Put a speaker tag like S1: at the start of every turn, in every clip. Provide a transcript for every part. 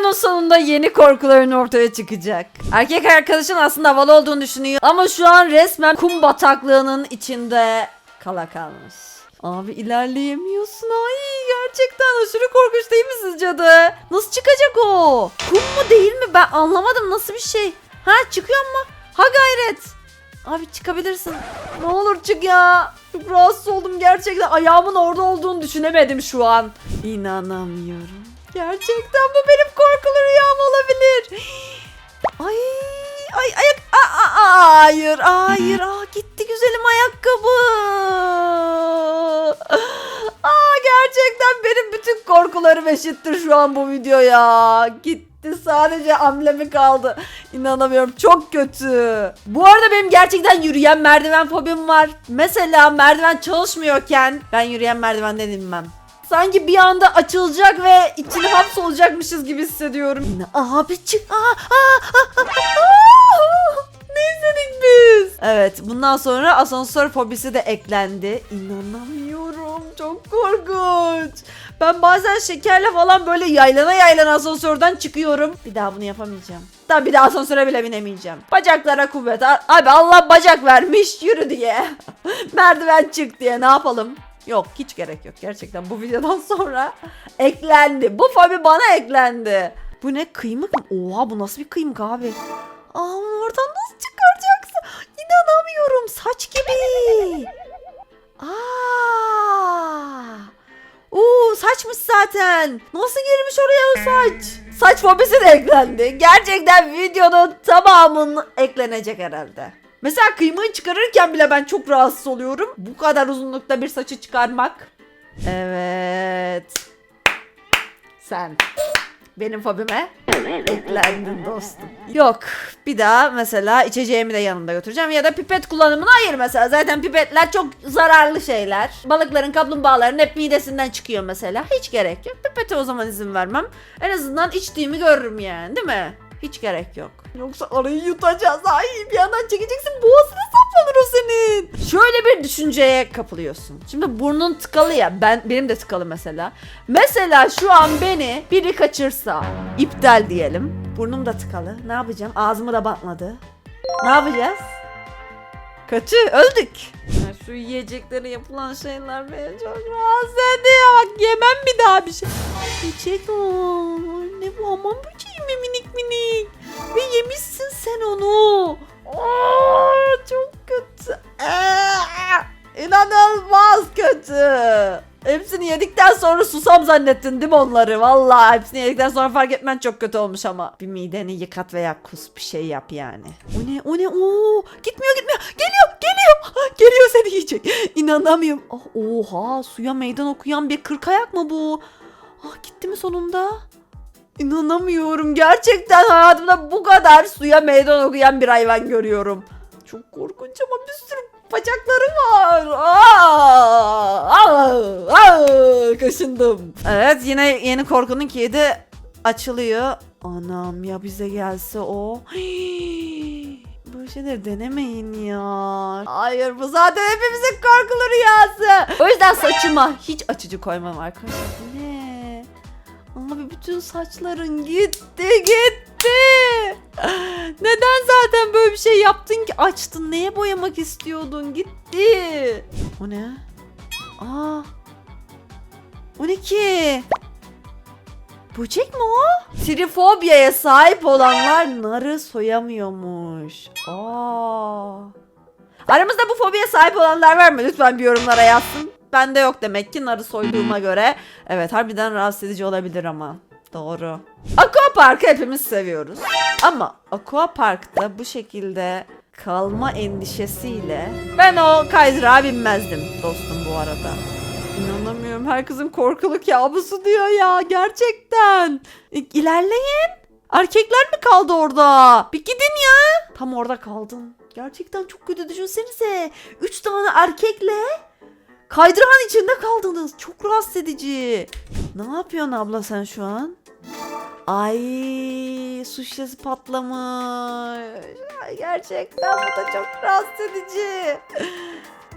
S1: Videonun sonunda yeni korkuların ortaya çıkacak. Erkek arkadaşın aslında havalı olduğunu düşünüyor ama şu an resmen kum bataklığının içinde kala kalmış. Abi ilerleyemiyorsun. Ay gerçekten aşırı korkunç değil mi sizce de? Nasıl çıkacak o? Kum mu değil mi? Ben anlamadım nasıl bir şey. Ha çıkıyor mu? Ha gayret. Abi çıkabilirsin. Ne olur çık ya. Çok rahatsız oldum gerçekten. Ayağımın orada olduğunu düşünemedim şu an. İnanamıyorum. Gerçekten bu benim korkulu rüyam olabilir. Ay ay ayak Aa, aa, hayır hayır aa, gitti güzelim ayakkabı. Aa gerçekten benim bütün korkularım eşittir şu an bu videoya. Gitti sadece amblemi kaldı. İnanamıyorum çok kötü. Bu arada benim gerçekten yürüyen merdiven fobim var. Mesela merdiven çalışmıyorken ben yürüyen merdivenden inmem. Sanki bir anda açılacak ve içine hapsolacakmışız gibi hissediyorum. Abi çık. Aa, aa, aa, aa. Ne izledik biz? Evet bundan sonra asansör fobisi de eklendi. İnanamıyorum çok korkunç. Ben bazen şekerle falan böyle yaylana yaylana asansörden çıkıyorum. Bir daha bunu yapamayacağım. Daha bir daha asansöre bile binemeyeceğim. Bacaklara kuvvet. Abi Allah bacak vermiş yürü diye. Merdiven çık diye ne yapalım? Yok hiç gerek yok gerçekten bu videodan sonra eklendi. Bu fobi bana eklendi. Bu ne kıymık mı? Oha bu nasıl bir kıymık abi? Aa onu oradan nasıl çıkaracaksın? İnanamıyorum saç gibi. Aa. Oo saçmış zaten. Nasıl girmiş oraya o saç? Saç fobisi de eklendi. Gerçekten videonun tamamının eklenecek herhalde. Mesela kıymayı çıkarırken bile ben çok rahatsız oluyorum. Bu kadar uzunlukta bir saçı çıkarmak. Evet. Sen benim fobime eklendin dostum. Yok bir daha mesela içeceğimi de yanımda götüreceğim ya da pipet kullanımını hayır mesela. Zaten pipetler çok zararlı şeyler. Balıkların kaplumbağaların hep midesinden çıkıyor mesela. Hiç gerek yok. Pipete o zaman izin vermem. En azından içtiğimi görürüm yani değil mi? Hiç gerek yok. Yoksa arayı yutacağız. Ay bir yandan çekeceksin boğazına saplanır o senin. Şöyle bir düşünceye kapılıyorsun. Şimdi burnun tıkalı ya. Ben benim de tıkalı mesela. Mesela şu an beni biri kaçırsa iptal diyelim. Burnum da tıkalı. Ne yapacağım? Ağzımı da batmadı. Ne yapacağız? Kötü öldük. Şu yiyeceklere yapılan şeyler beni çok rahatsız ediyor. Bak yemem bir daha bir şey. Yiyecek o. Ne bu hamam böceği mi minik minik? Ve yemişsin sen onu. Aa, çok kötü. Aa, İnanılmaz kötü. Hepsini yedikten sonra susam zannettin değil mi onları? Vallahi hepsini yedikten sonra fark etmen çok kötü olmuş ama. Bir mideni yıkat veya kus bir şey yap yani. O ne o ne o gitmiyor gitmiyor geliyor geliyor geliyor seni yiyecek. İnanamıyorum. Ah, oha suya meydan okuyan bir kırk ayak mı bu? Ah gitti mi sonunda? İnanamıyorum. Gerçekten hayatımda bu kadar suya meydan okuyan bir hayvan görüyorum. Çok korkunç ama bir sürü bacakları var. Aa, aa, aa, kaşındım. Evet yine yeni korkunun kilidi açılıyor. Anam ya bize gelse o. Hii, Böyle şeyleri denemeyin ya. Hayır bu zaten hepimizin korkulu rüyası. O yüzden saçıma hiç açıcı koymam arkadaşlar. Ne? Abi bütün saçların gitti gitti. Neden zaten böyle bir şey yaptın ki? Açtın neye boyamak istiyordun? Gitti. O ne? Aa. O ne ki? Böcek mi o? Trifobiyaya sahip olanlar narı soyamıyormuş. Aa. Aramızda bu fobiye sahip olanlar var mı? Lütfen bir yorumlara yazsın. Bende yok demek ki narı soyduğuma göre. Evet harbiden rahatsız edici olabilir ama. Doğru. Aqua Park'ı hepimiz seviyoruz. Ama Aqua Park'ta bu şekilde kalma endişesiyle ben o kaydırağa binmezdim dostum bu arada. İnanamıyorum herkesin korkuluk kabusu diyor ya gerçekten. İlerleyin. Erkekler mi kaldı orada? Bir gidin ya. Tam orada kaldın. Gerçekten çok kötü düşünsenize. Üç tane erkekle kaydırağın içinde kaldınız. Çok rahatsız edici. Ne yapıyorsun abla sen şu an? Ay su şişesi patlamış. Gerçekten bu da çok rahatsız edici.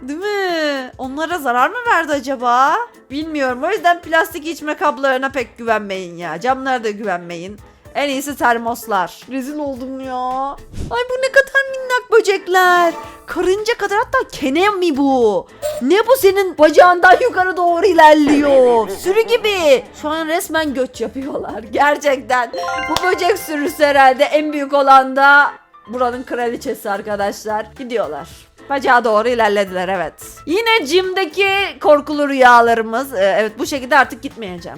S1: Değil mi? Onlara zarar mı verdi acaba? Bilmiyorum. O yüzden plastik içme kablarına pek güvenmeyin ya. Camlara da güvenmeyin. En iyisi termoslar. Rezil oldum ya. Ay bu ne kadar minnak böcekler. Karınca kadar hatta kene mi bu? Ne bu senin bacağından yukarı doğru ilerliyor? Sürü gibi. Şu an resmen göç yapıyorlar. Gerçekten. Bu böcek sürüsü herhalde en büyük olan da buranın kraliçesi arkadaşlar. Gidiyorlar. Bacağa doğru ilerlediler evet. Yine Jim'deki korkulu rüyalarımız. Ee, evet bu şekilde artık gitmeyeceğim.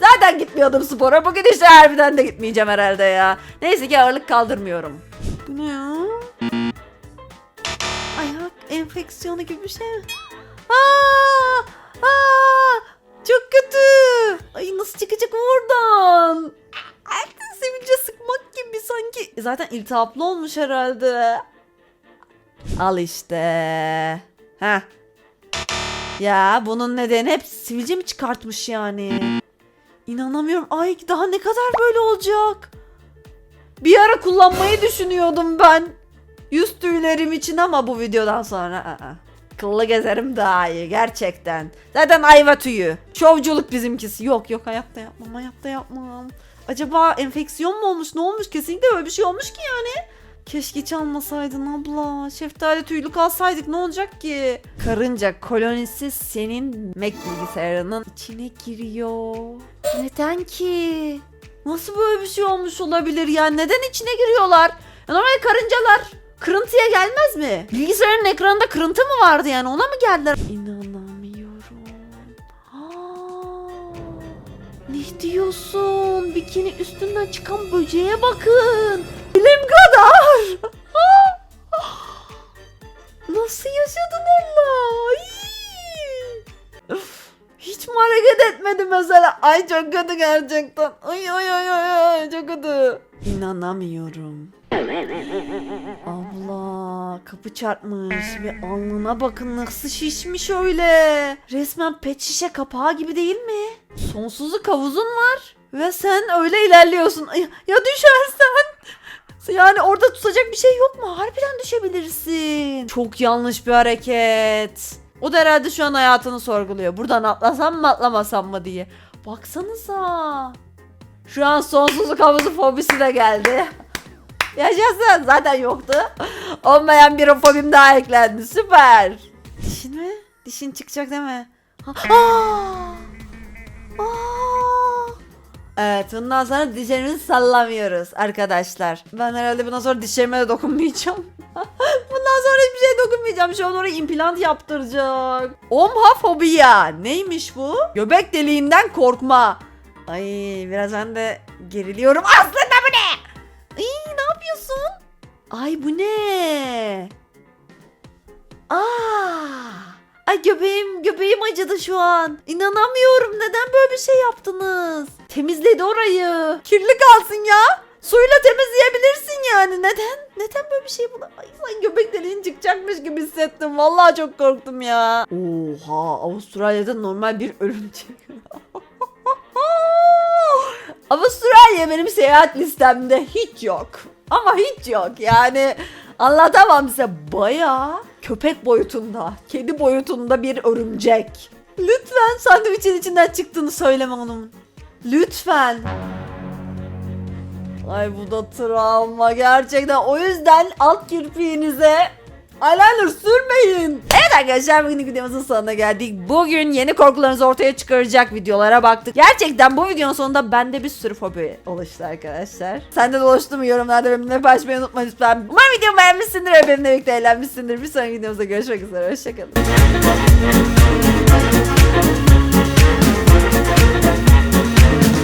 S1: Zaten gitmiyordum spora. Bugün işte harbiden de gitmeyeceğim herhalde ya. Neyse ki ağırlık kaldırmıyorum. Bu ne ya? Ayak enfeksiyonu gibi bir şey? Aa! Aa! Çok kötü. Ay nasıl çıkacak oradan? Erken sevince sıkmak gibi sanki. E, Zaten iltihaplı olmuş herhalde. Al işte. Ha. Ya bunun nedeni hep sivilce mi çıkartmış yani? İnanamıyorum. Ay daha ne kadar böyle olacak? Bir ara kullanmayı düşünüyordum ben. Yüz tüylerim için ama bu videodan sonra aa. Kıllı gezerim daha iyi gerçekten. Zaten ayva tüyü. Şovculuk bizimkisi. Yok yok hayatta yapmam hayatta yapmam. Acaba enfeksiyon mu olmuş ne olmuş kesinlikle böyle bir şey olmuş ki yani. Keşke hiç almasaydın abla. Şeftali tüylü kalsaydık ne olacak ki? Karınca kolonisi senin Mac bilgisayarının içine giriyor. Neden ki? Nasıl böyle bir şey olmuş olabilir ya? Neden içine giriyorlar? Ya normal karıncalar kırıntıya gelmez mi? Bilgisayarın ekranında kırıntı mı vardı yani ona mı geldiler? İnanamıyorum. Aa, ne diyorsun? Bikini üstünden çıkan böceğe bakın. Elim kadar. Nasıl yaşadın? Ay. Hiç mi hareket etmedi mesela? Ay çok kötü gerçekten. Ay ay ay ay ay çok kötü. İnanamıyorum. Abla kapı çarpmış ve alnına bakın nasıl şişmiş öyle. Resmen pet şişe kapağı gibi değil mi? Sonsuzluk havuzun var ve sen öyle ilerliyorsun. Ay, ya düşersen? Yani orada tutacak bir şey yok mu? Harbiden düşebilirsin. Çok yanlış bir hareket. O da herhalde şu an hayatını sorguluyor. Buradan atlasam mı atlamasam mı diye. Baksanıza. Şu an sonsuzluk havuzu fobisi de geldi. Yaşasın zaten yoktu. Olmayan bir fobim daha eklendi. Süper. Dişin mi? Dişin çıkacak değil mi? Aa! Aa! Evet bundan sonra dişlerimizi sallamıyoruz arkadaşlar. Ben herhalde bundan sonra dişlerime de dokunmayacağım. bundan sonra hiçbir şeye dokunmayacağım. Şu an oraya implant yaptıracak. Omhafobiya. Neymiş bu? Göbek deliğinden korkma. Ay biraz ben de geriliyorum. Aslında bu ne? Ay ne yapıyorsun? Ay bu ne? Aa! Ay göbeğim göbeğim acıdı şu an. İnanamıyorum. Neden böyle bir şey yaptınız? Temizledi orayı. Kirli kalsın ya. Suyla temizleyebilirsin yani. Neden? Neden böyle bir şey buna? Ay sen göbek deliğin çıkacakmış gibi hissettim. Vallahi çok korktum ya. Oha Avustralya'da normal bir örümcek. Avustralya benim seyahat listemde hiç yok. Ama hiç yok yani anlatamam size bayağı köpek boyutunda, kedi boyutunda bir örümcek. Lütfen sandviçin içinden çıktığını söyleme onun. Lütfen. Ay bu da travma gerçekten. O yüzden alt kirpiğinize eyeliner sürmeyin. Evet arkadaşlar bugün videomuzun sonuna geldik. Bugün yeni korkularınızı ortaya çıkaracak videolara baktık. Gerçekten bu videonun sonunda bende bir sürü fobi oluştu arkadaşlar. Sende de oluştu mu yorumlarda benimle paylaşmayı unutma lütfen. Umarım videomu beğenmişsindir ve benimle birlikte eğlenmişsindir. Bir sonraki videomuzda görüşmek üzere. Hoşçakalın.